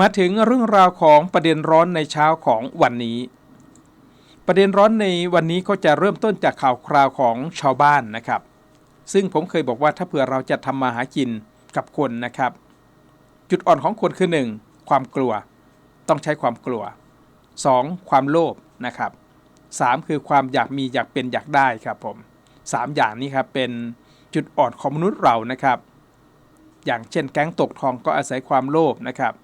มาถึงเรื่องราวของประเด็นร้อนในเช้าของวันนี้ ประเด็นร้อนในวันนี้ก็จะเริ่มต้นจากข่าวคราวของชาวบ้านนะครับ ซึ่งผมเคยบอกว่าถ้าเผื่อเราจะทำมาหากินกับคนนะครับ จุดอ่อนของคนคือ 1. ความกลัว ต้องใช้ความกลัว 2. ความโลภนะครับ 3. คือความอยากมีอยากเป็นอยากได้ครับผมสามอย่างนี้ครับเป็นจุดอ่อนของมนุษย์เรานะครับ อย่างเช่นแก๊งตกทองก็อาศัยความโลภนะครับ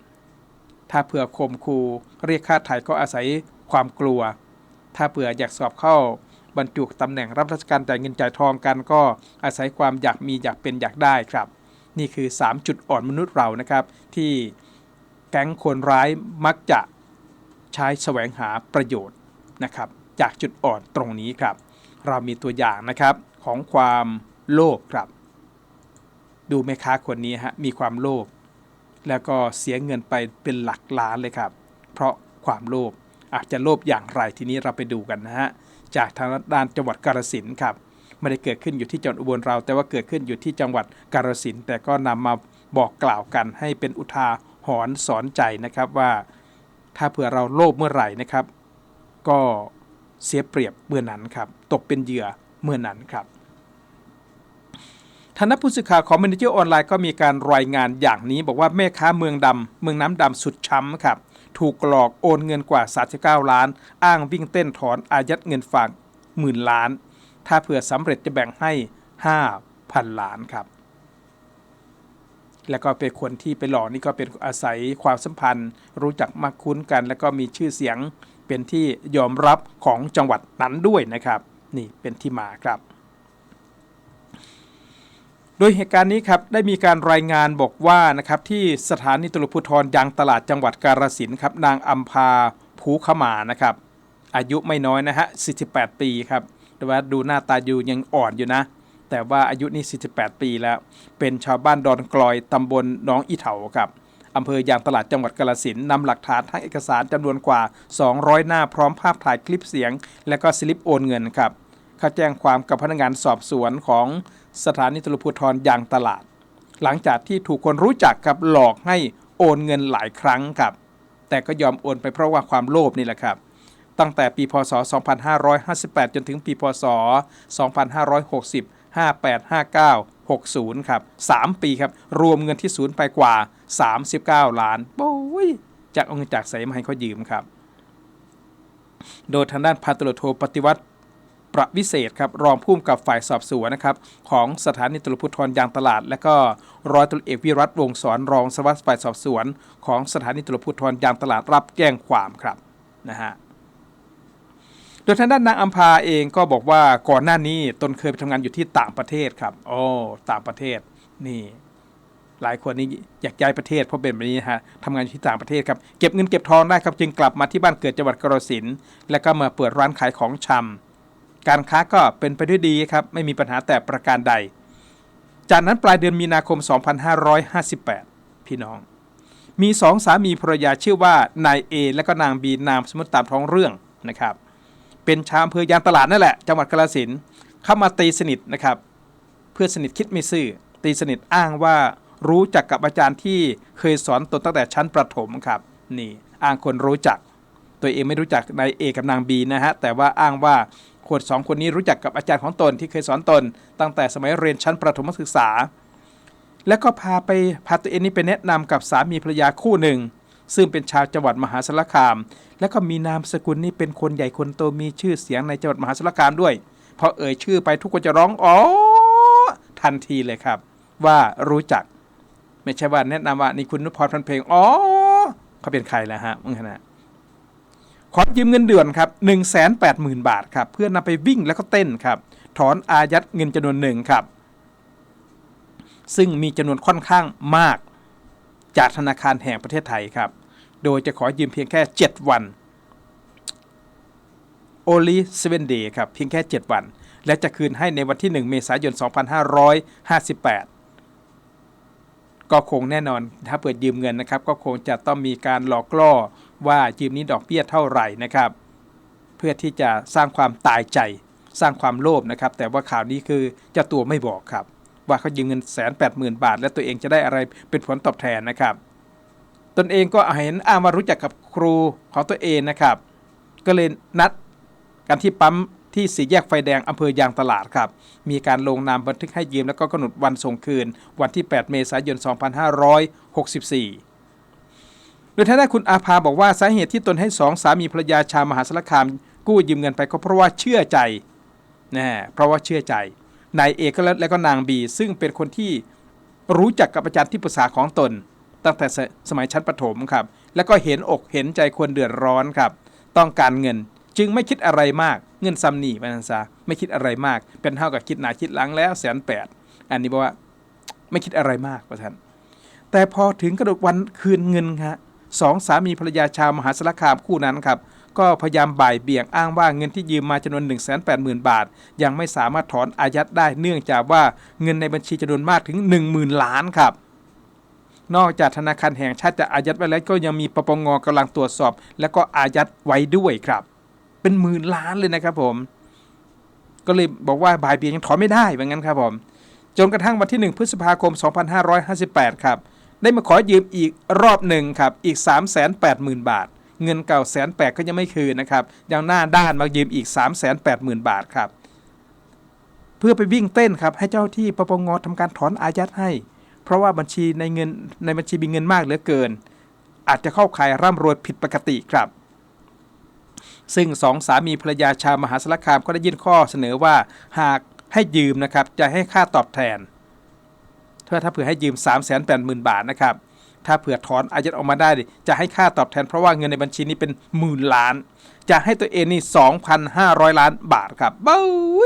ถ้าเผื่อข่มคูเรียกค่าไถ่ก็อาศัยความกลัว ถ้าเผื่ออยากสอบเข้า บรรจุตำแหน่งรับราชการจ่ายเงินจ่ายทองกันก็อาศัยความอยากมีอยากเป็นอยากได้ครับ นี่คือ 3 จุดอ่อนมนุษย์เรานะครับ ที่แก๊งคนร้ายมักจะใช้แสวงหาประโยชน์นะครับ จากจุดอ่อนตรงนี้ครับ เรามีตัวอย่างนะครับของความโลภครับ ดูแม่ค้าคนนี้ฮะมีความโลภ แล้วก็เสียเงินไปเป็นหลักล้านเลยครับ เพราะความโลภอาจจะโลภอย่างไรทีนี้เราไปดูกันนะฮะจากทางด้านจังหวัดกาฬสินธุ์ครับไม่ได้เกิดขึ้นอยู่ที่จังหวัดอุบลเรา แต่ว่าเกิดขึ้นอยู่ที่จังหวัดกาฬสินธุ์แต่ก็นำมาบอกกล่าวกันให้เป็นอุทาหรณ์สอนใจนะครับว่า ถ้าเผื่อเราโลภเมื่อไหร่นะครับ ก็เสียเปรียบเมื่อนั้นครับ ตกเป็นเหยื่อเมื่อนั้นครับ ทานผู้สื่อข่าวของมินิเจอร์ออนไลน์ก็มีการรายงานอย่างนี้ บอกว่าแม่ค้าเมืองดำเมืองน้ำดำสุดช้ำครับ ถูกหลอกโอนเงินกว่า 39 ล้าน อ้างวิ่งเต้นถอนอายัดเงินฝากหมื่นล้าน ถ้าเผื่อสำเร็จจะแบ่งให้ 5,000 ล้านครับ แล้วก็เป็นคนที่ไปหลอกนี่ก็เป็นอาศัยความสัมพันธ์ รู้จักมักคุ้นกัน แล้วก็มีชื่อเสียงเป็นที่ยอมรับของจังหวัดนั้นด้วยนะครับ นี่เป็นที่มาครับ โดยเหตุการณ์นี้ครับได้มีการรายงานบอกว่านะครับที่สถานีตำรวจภูธรยางตลาดจังหวัดกาฬสินครับนางอัมพาภูขมานะครับอายุไม่น้อยนะฮะ 48 ปีครับ แต่ว่าดูหน้าตาอยู่ยังอ่อนอยู่นะ แต่ว่าอายุนี่ 48 ปีแล้ว เป็นชาวบ้านดอนกลอย ตำบลหน้องอีเถาครับอำเภอยางตลาดจังหวัดกาฬสินนำหลักฐานทั้งเอกสารจำนวนกว่า 200 หน้าพร้อมภาพถ่ายคลิปเสียง และก็สลิปโอนเงินครับเขาแจ้งความกับพนักงานสอบสวนของ สถานีตำรวจภูธรยางตลาด หลังจากที่ถูกคนรู้จักกับหลอกให้โอนเงินหลายครั้งครับ แต่ก็ยอมโอนไปเพราะว่าความโลภนี่แหละครับ ตั้งแต่ปีพศ 2558 จนถึงปีพศ 2560 58 59 60 ครับ 3 ปีครับ รวมเงินที่ศูนย์ไปกว่า 39 ล้านโอ้ยจากเอาเงินจากใสมาให้เขายืมครับ โดยทางด้านพันตำรวจโทปฏิวัติ ประวิเศษครับรองผู้กำกับฝ่ายสอบสวนนะครับของสถานีตำรวจภูธรยางตลาด และก็ร้อยตำรวจเอกวิรัตวงศรรองสวัสดิ์ฝ่ายสอบสวน ของสถานีตำรวจภูธรยางตลาดรับแจ้งความครับนะฮะโดยทางด้านนางอัมพาเองก็บอกว่าก่อนหน้านี้ตนเคยไปทำงานอยู่ที่ต่างประเทศครับโอ้ต่างประเทศนี่หลายคนนี่อยากย้ายประเทศเพราะเป็นแบบนี้ฮะทำงานอยู่ที่ต่างประเทศครับเก็บเงินเก็บทองได้ครับจึงกลับมาที่บ้านเกิดจังหวัดกรสินและก็มาเปิดร้านขายของชำ การค้าก็เป็นไปด้วยดีครับไม่มีปัญหาแต่ประการใด จากนั้นปลายเดือนมีนาคม 2558 พี่น้อง มีสองสามีภรรยาชื่อว่านายเอและก็นางบีนามสมมติตามท้องเรื่องนะครับ เป็นชาวอำเภอยางตลาดนั่นแหละจังหวัดกาฬสินเข้ามาตีสนิทนะครับ เพื่อนสนิทคิดไม่ซื่อ ตีสนิทอ้างว่ารู้จักกับอาจารย์ที่เคยสอนตนตั้งแต่ชั้นประถมครับนี่อ้างคนรู้จัก ตัวเองไม่รู้จักนายเอกับนางบีนะฮะแต่ว่าอ้างว่า คนสองคนนี้รู้จักกับอาจารย์ของตนที่เคยสอนตน ตั้งแต่สมัยเรียนชั้นประถมศึกษา แล้วก็พาไปพาตัวเองนี้ไปแนะนำกับสามีภรรยาคู่หนึ่ง ซึ่งเป็นชาวจังหวัดมหาสารคาม แล้วก็มีนามสกุลนี่เป็นคนใหญ่คนโตมีชื่อเสียงในจังหวัดมหาสารคามด้วยพอเอ่ยชื่อไปทุกคนจะร้องอ๋อทันทีเลยครับ ว่ารู้จัก ไม่ใช่ว่าแนะนำว่านี่คุณนุพรพันเพลงอ๋อเขาเป็นใครแล้วฮะมึงขนาด ขอยืมเงินเดือนครับ1 8 0 0 0 0 บาทครับเพื่อนำไปวิ่งแล้วก็เต้นครับถอนอายัดเงินจำนวนหนึ่งครับ ซึ่งมีจำนวนค่อนข้างมาก จากธนาคารแห่งประเทศไทยครับ โดยจะขอยืมเพียงแค่ 7 วัน only 7 day ครับเพียงแค่ 7 วัน และจะคืนให้ในวันที่ 1 เมษายน 2558 ก็คงแน่นอนถ้าเปิดยืมเงินนะครับ ก็คงจะต้องมีการหลอกล่อ ว่ายืมนี้ดอกเบี้ยเท่าไหร่นะครับ เพื่อที่จะสร้างความตายใจ สร้างความโลภนะครับ แต่ว่าข่าวนี้คือเจ้าตัวไม่บอกครับ ว่าเขายืมเงินแสนแปดหมื่นบาท และตัวเองจะได้อะไรเป็นผลตอบแทนนะครับ ตนเองก็เห็นอ้างว่ารู้จักกับครูของตัวเองนะครับ ก็เลยนัดกันที่ปั๊มที่สี่แยกไฟแดงอำเภอยางตลาดครับ มีการลงนามบันทึกให้ยืมแล้วก็กำหนดวันส่งคืน วันที่ 8 เมษายน 2564 ดยท่านได้คุณอาภาบอกว่าสาเหตุที่ตนให้สองสามีภรรยาชาวมหาสารคาม กู้ยืมเงินไปก็เพราะว่าเชื่อใจนะเพราะว่าเชื่อใจนายเอกและก็นางบี ซึ่งเป็นคนที่รู้จักกับอาจารย์ที่ปรึกษาของตน ตั้งแต่สมัยชั้นประถมครับ แล้วก็เห็นอกเห็นใจคนเดือดร้อนครับ ต้องการเงินจึงไม่คิดอะไรมากเงินซัมนี่มันซะไม่คิดอะไรมาก เป็นเท่ากับคิดหนาคิดหลังแล้วแสนแปดอันนี้บอกว่าไม่คิดอะไรมากประท่านแต่พอถึงกระดกวันคืนเงินครับ สองสามีภรรยาชาวมหาสารคามคู่นั้นครับก็พยายามบ่ายเบี่ยงอ้างว่าเงินที่ยืมมาจำนวน 1 8 0 0 0 0 บาท ยังไม่สามารถถอนอายัดได้เนื่องจากว่าเงินในบัญชีจำนวนมากถึง 10,000 ล้านครับนอกจากธนาคารแห่งชาติจะอายัดไว้แล้วก็ยังมีปปงกำลังตรวจสอบ แล้วก็อายัดไว้ด้วยครับ เป็นหมื่นล้านเลยนะครับผม ก็เลยบอกว่าบ่ายเบี่ยงยังถอนไม่ได้ว่างั้นครับผมจนกระทั่งวันที่ 1 พฤษภาคม 2558 ครับ ได้มาขอยืมอีกรอบหนึ่งครับอีก 380,000 บาท เงินเก่าแสนแปดก็ยังไม่คืนนะครับยังหน้าด้านมายืมอีก 380,000 บาทครับเพื่อไปวิ่งเต้นครับให้เจ้าที่ปปงทำการถอนอายัดให้ เพราะว่าบัญชีในเงินในบัญชีมีเงินมากเหลือเกิน อาจจะเข้าข่ายร่ำรวยผิดปกติครับ ซึ่งสองสามีภรรยาชาวมหาสารคามก็ได้ยื่นข้อเสนอว่าหากให้ยืมนะครับจะให้ค่าตอบแทน ถ้าถ้าเผื่อให้ยืม 3 8 0 0 0 0 บาทนะครับ ถ้าเผื่อถอนอายัดออกมาได้ จะให้ค่าตอบแทนเพราะว่าเงินในบัญชีนี้เป็นหมื่นล้าน จะให้ตัวเองนี่2,500 ล้านบาทครับเบ้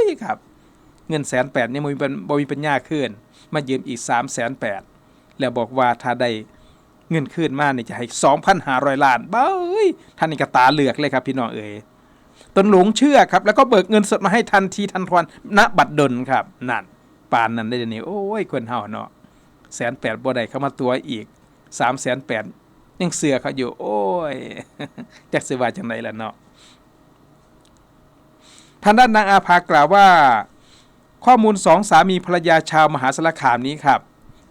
ยครับ เงินแสนแปดนี่มันมีเป็นบมีปัญญาขึ้น มายืมอีก3 8 0 0 0 0แล้วบอกว่าถ้าได้เงินขึ้นมาเนี่ยจะให้ 2,500 ล้านเบ้ยท่านนี่กระตาเหลือกเลยครับพี่น้องเอ๋ยตนหลงเชื่อครับ แล้วก็เบิกเงินสดมาให้ทันทีทันทวันณบัตรดลครับนั่น ปานนั้นได้เดี๋ยวนี้โอ้ยคนเฮาเนาะแสนแปดบ่ได้เข้ามาตัวอีกสามแสนแปดยังเสือเขาอยู่ โอ้ยจักสิว่าจังไดล่ะเนาะทางด้านนางอาภากล่าวว่า ข้อมูลสองสามีภรรยาชาวมหาสารคามนี้ครับ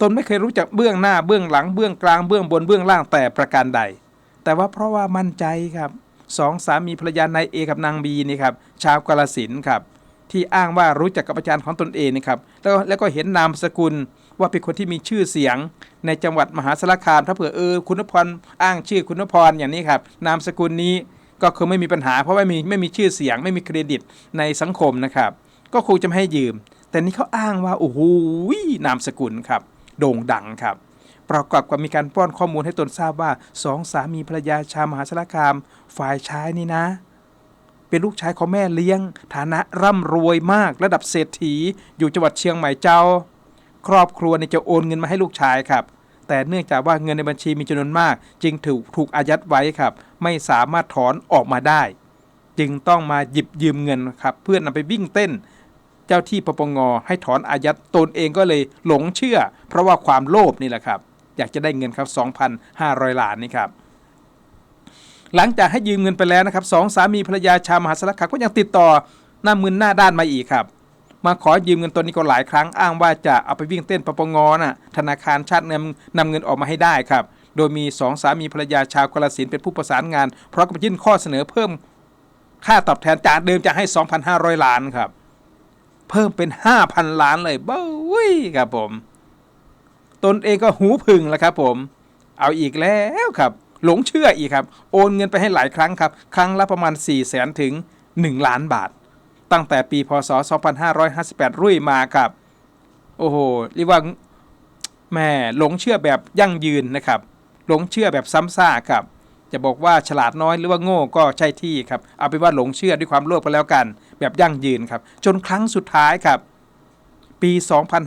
ตนไม่เคยรู้จักเบื้องหน้าเบื้องหลังเบื้องกลางเบื้องบนเบื้องล่างแต่ประการใด แต่ว่าเพราะว่ามั่นใจครับสองสามีภรรยานายเอกับนางบีนี่ครับชาวกาลสินครับ ที่อ้างว่ารู้จักกับอาจารย์ของตนเองนะครับแล้วแล้วก็เห็นนามสกุลว่าเป็นคนที่มีชื่อเสียง ในจังหวัดมหาสารคาม ถ้าเผื่อเออคุณพรอ้างชื่อคุณพรอย่างนี้ครับนามสกุลนี้ก็คงไม่มีปัญหา เพราะไม่มีไม่มีชื่อเสียง ไม่มีเครดิตในสังคมนะครับ ก็คงจะไม่ให้ยืม แต่นี่เขาอ้างว่าโอ้โหนามสกุลครับ โด่งดังครับประกอบกับมีการป้อนข้อมูลให้ตนทราบว่าสองสามีภรรยาชาวมหาสารคาม ฝ่ายชายนี่นะ เป็นลูกชายของแม่เลี้ยง ฐานะร่ำรวยมากระดับเศรษฐี อยู่จังหวัดเชียงใหม่เจ้า ครอบครัวเนี่ยจะโอนเงินมาให้ลูกชายครับ แต่เนื่องจากว่าเงินในบัญชีมีจำนวนมาก จึงถูกถูกอายัดไว้ครับ ไม่สามารถถอนออกมาได้ จึงต้องมาหยิบยืมเงินครับเพื่อนำไปวิ่งเต้น เจ้าที่ปปงให้ถอนอายัดตนเองก็เลยหลงเชื่อ เพราะว่าความโลภนี่แหละครับ อยากจะได้เงินครับ 2,500ล้านนี่ครับ หลังจากให้ยืมเงินไปแล้วนะครับสองสามีภรรยาชาวมหาสารคามก็ยังติดต่อหน้ามือหน้าด้านมาอีกครับ มาขอยืมเงินตนนี้ก็หลายครั้งอ้างว่าจะเอาไปวิ่งเต้นปปงน่ะธนาคารชาตินำนำเงินออกมาให้ได้ครับ โดยมีสองสามีภรรยาชาวกราสินเป็นผู้ประสานงานเพราะกับยื่นข้อเสนอเพิ่มค่าตอบแทนจากเดิมจะให้ 2,500 ล้านครับ เพิ่มเป็น 5,000 ล้านเลยเบ้ยครับผม ตนเองก็หูพึ่งแล้วครับผม เอาอีกแล้วครับ หลงเชื่ออีกครับ โอนเงินไปให้หลายครั้งครับ ครั้งละประมาณ 4 0 0แสนถึง 1 ล้านบาท ตั้งแต่ปีพศ 2558 รุ่ยมาครับ โอ้โหเรียกว่าแม่หลงเชื่อแบบยั่งยืนนะครับ หลงเชื่อแบบซ้ำซากครับจะบอกว่าฉลาดน้อยหรือว่าโง่ก็ใช่ที่ครับ เอาเป็นว่าหลงเชื่อด้วยความโลภไปแล้วกัน แบบยั่งยืนครับ จนครั้งสุดท้ายครับ ปี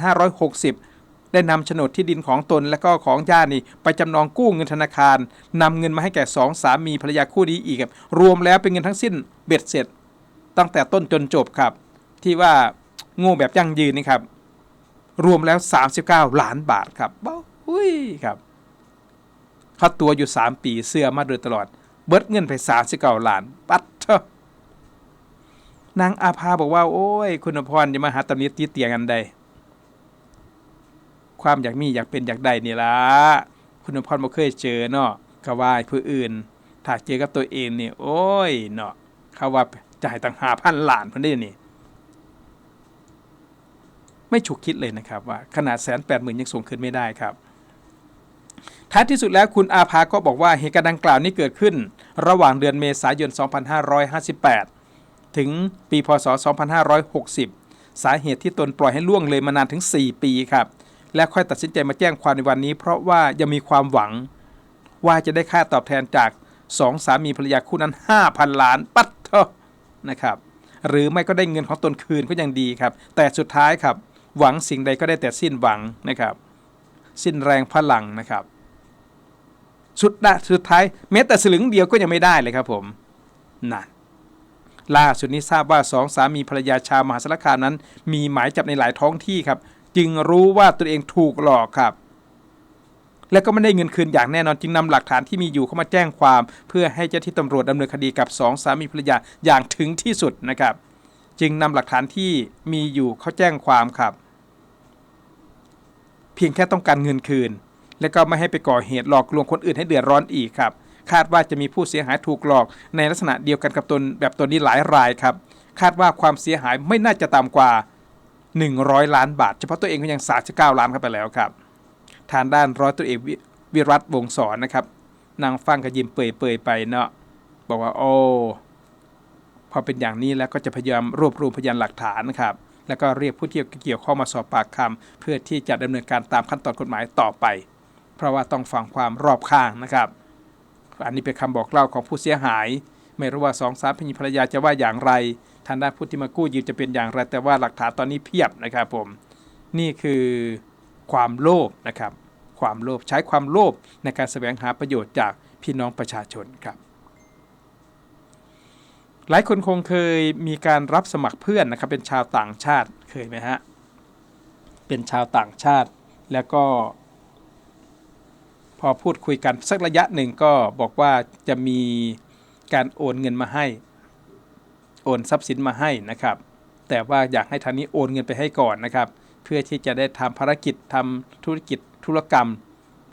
2560 ได้นำโฉนดที่ดินของตนและก็ของญาตินี่ไปจำนองกู้เงินธนาคารนำเงินมาให้แก่สองสามีภรรยาคู่นี้อีกครับรวมแล้วเป็นเงินทั้งสิ้นเบ็ดเสร็จ ตั้งแต่ต้นจนจบครับ ที่ว่าโง่แบบยั่งยืนนี่ครับ รวมแล้ว 39 ล้านบาทครับบ้าหุ้ยครับเขาตัวอยู่ 3 ปีเสื้อมาโดยตลอด เบิดเงินไป39ล้าน ปัดเถอะนางอาภาบอกว่า โอ้ย คุณพรจะมาหาตำหนิตีเตียงกันใด ความอยากมีอยากเป็นอยากได้นี่ละคุณอมพรบ่เคยเจอเนาะก็ว่าผู้อื่น ถ้าเจอกับตัวเองนี่โอ้ยเนาะเขาว่าจ่ายต่างหาพันล้านเพิ่นได้นี่ ไม่ฉุกคิดเลยนะครับว่าขนาดแสนแปดหมื่นยังส่งคืนไม่ได้ครับท้ายที่สุดแล้วคุณอาภาก็บอกว่าเหตุการณ์ดังกล่าวนี้เกิดขึ้น ระหว่างเดือนเมษายน 2558 ถึงปีพศ 2560 สาเหตุที่ตนปล่อยให้ล่วงเลยมานานถึง 4 ปีครับ และค่อยตัดสินใจมาแจ้งความในวันนี้ เพราะว่ายังมีความหวัง ว่าจะได้ค่าตอบแทนจากสองสามีภรรยาคู่นั้น 5,000 ล้าน ปัดเถอะนะครับ หรือไม่ก็ได้เงินของตนคืนก็ยังดีครับ แต่สุดท้ายครับ หวังสิ่งใดก็ได้แต่สิ้นหวังนะครับ สิ้นแรงพลังนะครับ สุดละสุดท้ายแม้แต่สลึงเดียวก็ยังไม่ได้เลยครับผมนั่นล่าสุดนี้ทราบว่าสองสามีภรรยาชาวมหาสารคามนั้น มีหมายจับในหลายท้องที่ครับ จึงรู้ว่าตัวเองถูกหลอกครับ และก็ไม่ได้เงินคืนอย่างแน่นอนจึงนำหลักฐานที่มีอยู่เข้ามาแจ้งความ เพื่อให้เจ้าที่ตำรวจดำเนินคดีกับสองสามีภรรยาอย่างถึงที่สุดนะครับ จึงนำหลักฐานที่มีอยู่เข้าแจ้งความครับ เพียงแค่ต้องการเงินคืน และก็ไม่ให้ไปก่อเหตุหลอกลวงคนอื่นให้เดือดร้อนอีกครับคาดว่าจะมีผู้เสียหายถูกหลอกในลักษณะเดียวกันกับตนแบบตนนี้หลายรายครับ คาดว่าความเสียหายไม่น่าจะต่ำกว่า 100 ล้านบาท เฉพาะตัวเองก็ยัง 39 ล้านเข้าไปแล้วครับ ทางด้านร้อยตัวเอกวิวิรัตวงศ์นะครับนางฟังก็ยิ้มเปื่อยๆไปเนาะบอกว่าโอ้พอเป็นอย่างนี้แล้วก็จะพยายามรวบรวมพยานหลักฐานนะครับแล้วก็เรียกผู้ที่เกี่ยวข้องมาสอบปากคำเพื่อที่จะดำเนินการตามขั้นตอนกฎหมายต่อไป เพราะว่าต้องฟังความรอบข้างนะครับ อันนี้เป็นคำบอกเล่าของผู้เสียหาย ไม่รู้ว่าสองสามพญภรรยาจะว่าอย่างไร ทางด้านผู้ที่มากู้ยืมจะเป็นอย่างไร แต่ว่าหลักฐานตอนนี้เพียบนะครับผม นี่คือความโลภนะครับ ความโลภใช้ความโลภในการแสวงหาประโยชน์จากพี่น้องประชาชนครับ หลายคนคงเคยมีการรับสมัครเพื่อนนะครับ เป็นชาวต่างชาติเคยไหมฮะ เป็นชาวต่างชาติแล้วก็ พอพูดคุยกันสักระยะหนึ่งก็บอกว่าจะมีการโอนเงินมาให้ โอนทรัพย์สินมาให้นะครับ แต่ว่าอยากให้ทางนี้โอนเงินไปให้ก่อนนะครับ เพื่อที่จะได้ทำภารกิจทำธุรกิจธุรกรรม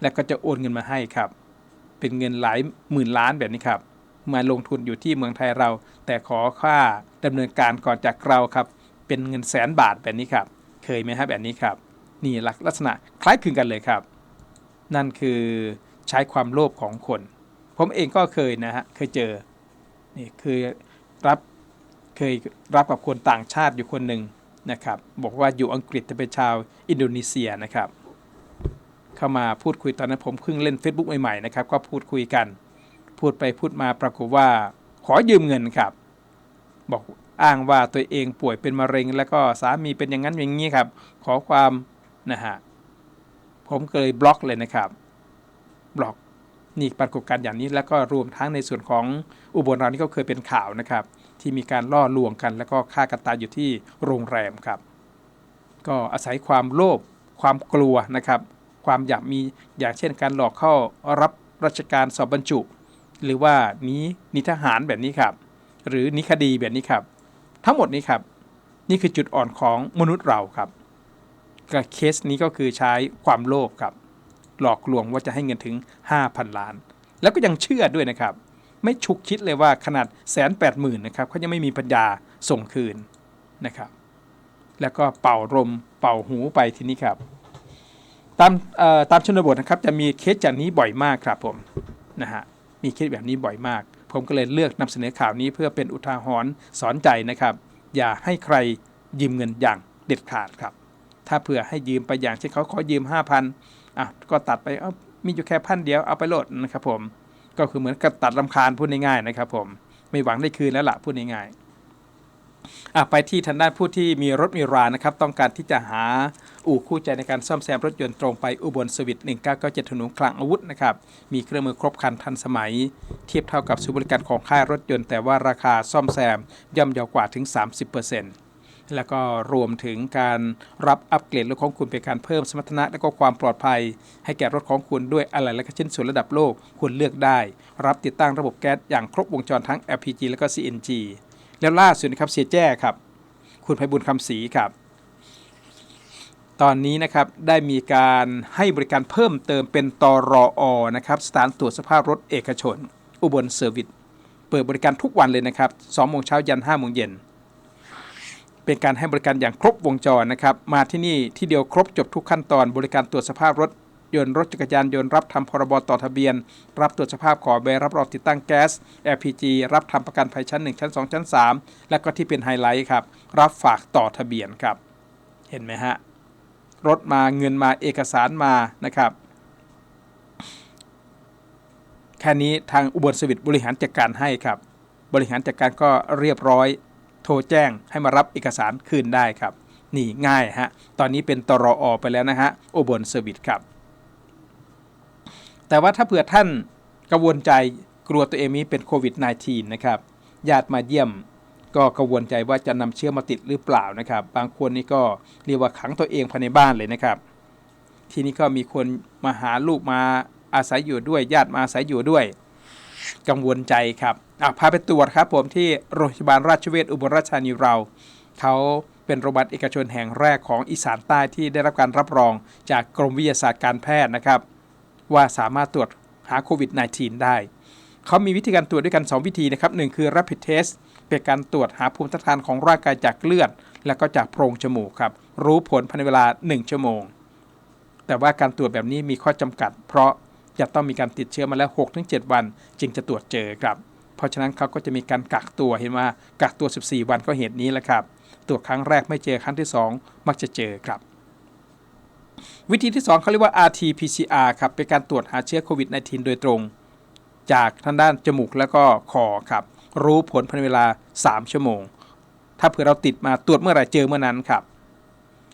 และก็จะโอนเงินมาให้ครับ เป็นเงินหลายหมื่นล้านแบบนี้ครับ มาลงทุนอยู่ที่เมืองไทยเรา แต่ขอค่าดำเนินการก่อนจากเราครับ เป็นเงินแสนบาทแบบนี้ครับ เคยไหมครับแบบนี้ครับ นี่ลักษณะคล้ายคลึงกันเลยครับ นั่นคือใช้ความโลภของคน ผมเองก็เคยนะฮะ เคยเจอ นี่คือรับ เคยรับกับคนต่างชาติอยู่คนหนึ่งนะครับ บอกว่าอยู่อังกฤษแต่เป็นชาวอินโดนีเซียนะครับ เข้ามาพูดคุยตอนนั้นผมเพิ่งเล่น Facebook ใหม่ๆนะครับ ก็พูดคุยกัน พูดไปพูดมาปรากฏว่าขอยืมเงินครับ บอกอ้างว่าตัวเองป่วยเป็นมะเร็ง แล้วก็สามีเป็นอย่างนั้นอย่างนี้ครับ ขอความนะฮะผมก็เลยบล็อกเลยนะครับ บล็อกนี่ปรากฏการณ์อย่างนี้แล้วก็รวมทั้งในส่วนของอุบลเรานี่ก็เคยเป็นข่าวนะครับ ที่มีการล่อลวงกัน แล้วก็ฆ่ากันตายอยู่ที่โรงแรมครับ ก็อาศัยความโลภความกลัวนะครับ ความอยากมีอย่างเช่นการหลอกเข้ารับราชการสอบบรรจุ หรือว่านี้นิทหารแบบนี้ครับ หรือนิคดีแบบนี้ครับ ทั้งหมดนี้ครับ นี่คือจุดอ่อนของมนุษย์เราครับกับเคสนี้ก็คือใช้ความโลภครับ หลอกลวงว่าจะให้เงินถึง 5,000 ล้าน แล้วก็ยังเชื่อด้วยนะครับ ไม่ฉุกคิดเลยว่าขนาดแสนแปดหมื่นนะครับเขายังไม่มีปัญญาส่งคืนนะครับ แล้วก็เป่าลมเป่าหูไปทีนี้ครับ ตามตามชนบทนะครับจะมีเคสอย่างนี้บ่อยมากครับผมนะฮะมีเคสแบบนี้บ่อยมาก ผมก็เลยเลือกนำเสนอข่าวนี้เพื่อเป็นอุทาหรณ์สอนใจนะครับ อย่าให้ใครยืมเงินอย่างเด็ดขาดครับ ถ้าเผื่อให้ยืมไปอย่างเช่นเขาขอยืม 5,000อะก็ตัดไปเอามีอยู่แค่พันเดียวเอาไปโหลดนะครับผม ก็คือเหมือนกับตัดลำคาญพูดง่ายๆนะครับ ผมไม่หวังได้คืนแล้วล่ะพูดง่ายๆอะไปที่ทางด้านผู้ที่มีรถมีรานะครับ ต้องการที่จะหาอู่คู่ใจในการซ่อมแซมรถยนต์ตรงไปอุบลสวิต1997ถนนคลังอาวุธนะครับ มีเครื่องมือครบครันทันสมัย เทียบเท่ากับศูนย์บริการของค่ายรถยนต์ แต่ว่าราคาซ่อมแซมย่อมเยาวกว่าถึง 30% แล้วก็รวมถึงการรับอัปเกรดรถของคุณเป็นการเพิ่มสมรรถนะและก็ความปลอดภัย ให้แก่รถของคุณด้วยอะไรและก็ชิ้นส่วนระดับโลกคุณเลือกได้ รับติดตั้งระบบแก๊สอย่างครบวงจรทั้ง LPG และก็ CNG แล้วล่าสุดนะครับเสียแจ้ครับ คุณไพบุญคำศรีครับ ตอนนี้นะครับได้มีการให้บริการเพิ่มเติมเป็นตรออนะครับสถานตรวจสภาพรถเอกชน อุบลเซอร์วิสเปิดบริการทุกวันเลยนะครับ2โมงเช้ายัน5โมงเย็น เป็นการให้บริการอย่างครบวงจรนะครับ มาที่นี่ที่เดียวครบจบทุกขั้นตอน บริการตรวจสภาพรถยนต์รถจักรยานยนต์รับทำพรบต่อทะเบียน รับตรวจสภาพขอใบรับรองติดตั้งแก๊ส LPG รับทำประกันภัยชั้น 1 ชั้น 2 ชั้น 3 และก็ที่เป็นไฮไลท์ครับ รับฝากต่อทะเบียนครับ เห็นไหมฮะ รถมาเงินมาเอกสารมานะครับ แค่นี้ทางอุบลสวิตบริหารจัดการให้ครับ บริหารจัดการก็เรียบร้อย โทรแจ้งให้มารับเอกสารคืนได้ครับ นี่ง่ายฮะ ตอนนี้เป็นตรออไปแล้วนะฮะโอบลเซอร์วิสครับ แต่ว่าถ้าเผื่อท่านกังวลใจกลัวตัวเองมีเป็นโควิด -19 นะครับ ญาติมาเยี่ยมก็กังวลใจว่าจะนำเชื้อมาติดหรือเปล่านะครับ บางคนนี่ก็เรียกว่าขังตัวเองภายในบ้านเลยนะครับ ทีนี้ก็มีคนมาหาลูกมาอาศัยอยู่ด้วย ญาติมาอาศัยอยู่ด้วย กังวลใจครับอะพาไปตรวจครับผมที่โรงพยาบาลราชเวชอุบลราชธานีเราเขาเป็นโรงพยาบาลเอกชนแห่งแรกของอีสานใต้ที่ได้รับการรับรองจากกรมวิทยาศาสตร์การแพทย์นะครับ ว่าสามารถตรวจหาโควิด -19 ได้ เขามีวิธีการตรวจด้วยกัน 2 วิธีนะครับหนึ่งคือ rapid test เป็นการตรวจหาภูมิต้านทานของร่างกายจากเลือด และก็จากโพรงจมูกครับ รู้ผลภายในเวลา 1 ชั่วโมง แต่ว่าการตรวจแบบนี้มีข้อจำกัด เพราะ จะต้องมีการติดเชื้อมาแล้ว 6-7 วัน จึงจะตรวจเจอครับ เพราะฉะนั้นเขาก็จะมีการกักตัวเห็นว่ากักตัว 14 วันก็เหตุนี้แหละครับตรวจครั้งแรกไม่เจอครั้งที่ 2 มักจะเจอครับ วิธีที่ 2เขาเรียกว่า RT-PCR ครับเป็นการตรวจหาเชื้อโควิด -19 โดยตรง จากทางด้านจมูกแล้วก็คอครับรู้ผลภายในเวลา 3 ชั่วโมง ถ้าเผื่อเราติดมาตรวจเมื่อไหร่เจอเมื่อนั้นครับ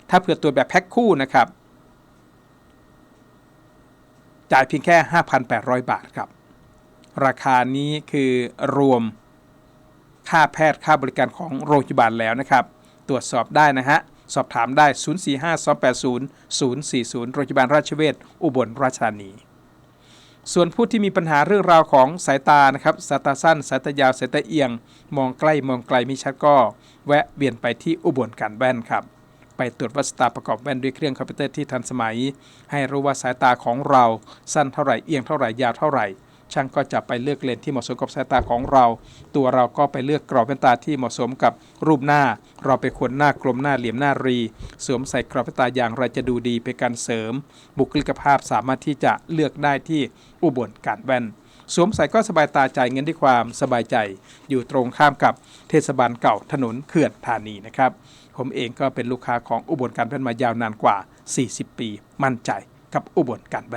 ถ้าเผื่อตรวจแบบแพ็คคู่นะครับ จ่ายเพียงแค่ 5,800 บาทครับ ราคานี้คือรวมค่าแพทย์ค่าบริการของโรงพยาบาลแล้วนะครับ ตรวจสอบได้นะฮะ สอบถามได้ 045-280-040 โรงพยาบาลราชเวชอุบลราชธานี ส่วนผู้ที่มีปัญหาเรื่องราวของสายตานะครับ สายตาสั้น สายตายาว สายตาเอียง มองใกล้มองไกลไม่ชัดก็ แวะเวียนไปที่อุบลการแว่นครับ ไปตรวจวัดสายตาประกอบแว่นด้วยเครื่องคอมพิวเตอร์ที่ทันสมัย ให้รู้ว่าสายตาของเราสั้นเท่าไหร่เอียงเท่าไหร่ยาวเท่าไหร่ ช่างก็จะไปเลือกเลนส์ที่เหมาะสมกับสายตาของเรา ตัวเราก็ไปเลือกกรอบแว่นตาที่เหมาะสมกับรูปหน้า เราไปควรหน้ากลมหน้าเหลี่ยมหน้ารี สวมใส่กรอบแว่นตาอย่างไรจะดูดีเป็นการเสริม บุคลิกภาพสามารถที่จะเลือกได้ที่อุบลการแว่น สวมใส่ก็สบายตาจ่ายเงินด้วยความสบายใจ อยู่ตรงข้ามกับเทศบาลเก่าถนนเขื่อนธานีนะครับ ผมเองก็เป็นลูกค้าของอุบลการแว่นมายาวนานกว่า 40 ปี มั่นใจกับอุบลการแว่น